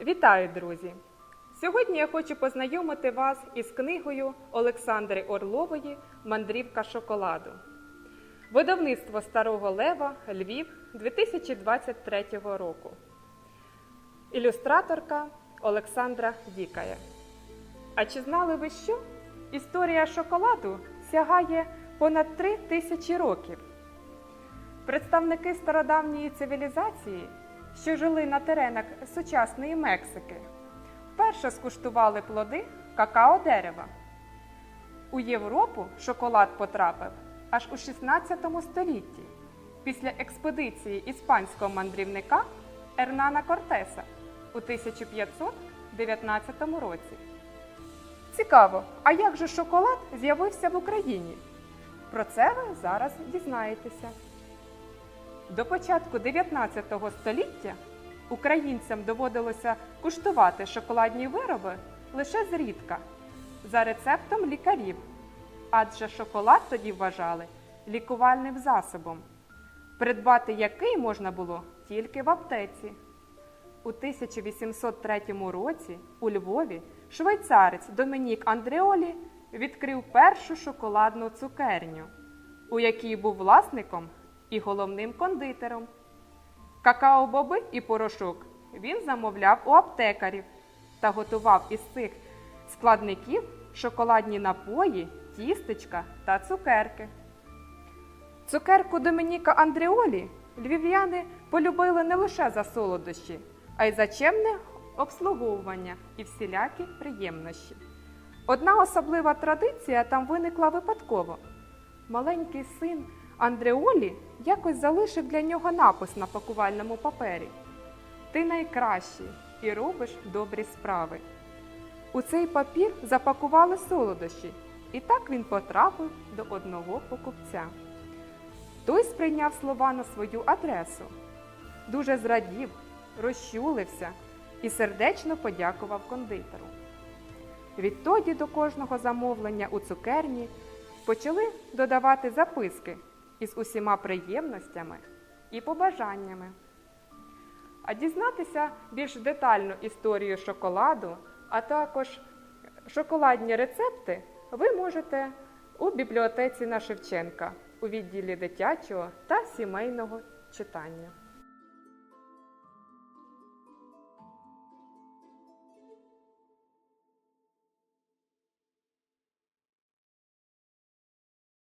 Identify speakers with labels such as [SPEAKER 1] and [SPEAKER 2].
[SPEAKER 1] Вітаю, друзі! Сьогодні я хочу познайомити вас із книгою Олександри Орлової Мандрівка шоколаду. Видавництво Старого Лева Львів 2023 року. Ілюстраторка Олександра Дікая. А чи знали ви що? Історія шоколаду сягає понад три тисячі років. Представники стародавньої цивілізації, що жили на теренах сучасної Мексики, вперше скуштували плоди какао дерева. У Європу шоколад потрапив аж у 16 столітті після експедиції іспанського мандрівника Ернана Кортеса у 1519 році. Цікаво, а як же шоколад з'явився в Україні? Про це ви зараз дізнаєтеся. До початку 19 століття українцям доводилося куштувати шоколадні вироби лише зрідка за рецептом лікарів, адже шоколад тоді вважали лікувальним засобом, придбати який можна було тільки в аптеці. У 1803 році у Львові швейцарець Домінік Андреолі відкрив першу шоколадну цукерню, у якій був власником і головним кондитером. Какао-боби і порошок він замовляв у аптекарів та готував із цих складників шоколадні напої, тістечка та цукерки. Цукерку Домініка Андреолі львів'яни полюбили не лише за солодощі, а й за чемне обслуговування і всілякі приємнощі. Одна особлива традиція там виникла випадково. Маленький син Андреолі якось залишив для нього напис на пакувальному папері: Ти найкращий і робиш добрі справи. У цей папір запакували солодощі, і так він потрапив до одного покупця. Той сприйняв слова на свою адресу, дуже зрадів, розчулився і сердечно подякував кондитеру. Відтоді до кожного замовлення у цукерні почали додавати записки із усіма приємностями і побажаннями. А дізнатися більш детальну історію шоколаду, а також шоколадні рецепти ви можете у бібліотеці на Шевченка у відділі дитячого та сімейного читання.